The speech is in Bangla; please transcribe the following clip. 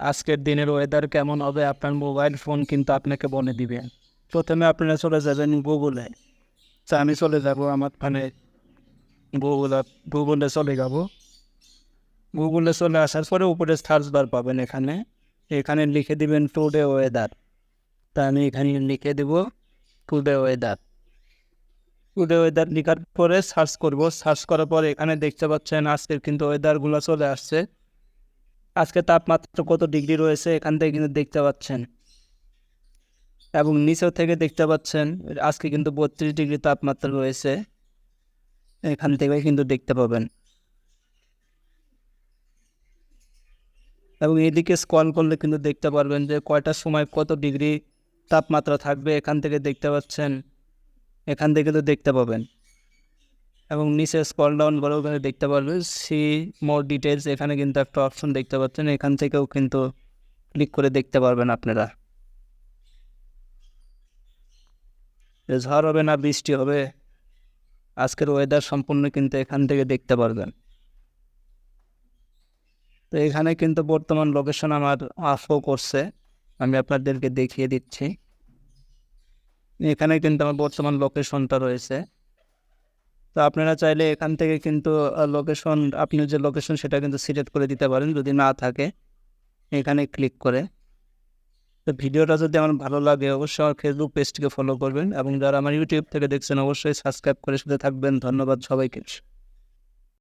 আজকের দিনের ওয়েদার কেমন হবে? আপনার মোবাইল ফোন কিন্তু আপনাকে বলে দিবে। প্রথমে আপনারা চলে যাবেন গুগলে। তা আমি চলে যাব আমার মানে গুগল, গুগলে চলে যাব। গুগলে চলে আসার পরে উপরে সার্চ বার পাবেন এখানে। এখানে লিখে দিবেন টুডে ওয়েদার তা আমি এখানে লিখে দেব টুডে ওয়েদার টুডে ওয়েদার লেখার পরে সার্চ করব। সার্চ করার পরে এখানে দেখতে পাচ্ছেন, আজকের কিন্তু ওয়েদারগুলো চলে আসছে। আজকে তাপমাত্রা কত ডিগ্রি রয়েছে এখান থেকে কিন্তু দেখতে পাচ্ছেন। এবং নিচেও থেকে দেখতে পাচ্ছেন, আজকে কিন্তু বত্রিশ ডিগ্রি তাপমাত্রা রয়েছে। এখান থেকে কিন্তু দেখতে পাবেন। এবং এদিকে স্কল করলে কিন্তু দেখতে পারবেন যে কয়টার সময় কত ডিগ্রি তাপমাত্রা থাকবে এখান থেকে দেখতে পাচ্ছেন। এখান থেকে তো দেখতে পাবেন। এবং নিচে স্কল ডাউন করে ওখানে দেখতে পারবেন সি মোর ডিটেলস এখানে কিন্তু একটা অপশন দেখতে পাচ্ছেন। এখান থেকেও কিন্তু ক্লিক করে দেখতে পারবেন আপনারা। ঝড় হবে না, বৃষ্টি হবে। আজকের ওয়েদার সম্পূর্ণ কিন্তু এখান থেকে দেখতে পারবেন। তো এখানে কিন্তু বর্তমান লোকেশন আমার আফও করছে। আমি আপনাদেরকে দেখিয়ে দিচ্ছি। এখানে কিন্তু আমার বর্তমান লোকেশনটা রয়েছে। তো আপনারা চাইলে এখান থেকে কিন্তু লোকেশন আপনি যে লোকেশন সেটা কিন্তু সিলেক্ট করে দিতে পারেন যদি না থাকে। এখানে ক্লিক করে। তো ভিডিওটা যদি আমার ভালো লাগে অবশ্যই আমার ফেসবুক পেজটিকে ফলো করবেন এবং যারা আমার ইউটিউব থেকে দেখছেন অবশ্যই সাবস্ক্রাইব করে সাথে থাকবেন। ধন্যবাদ সবাইকে।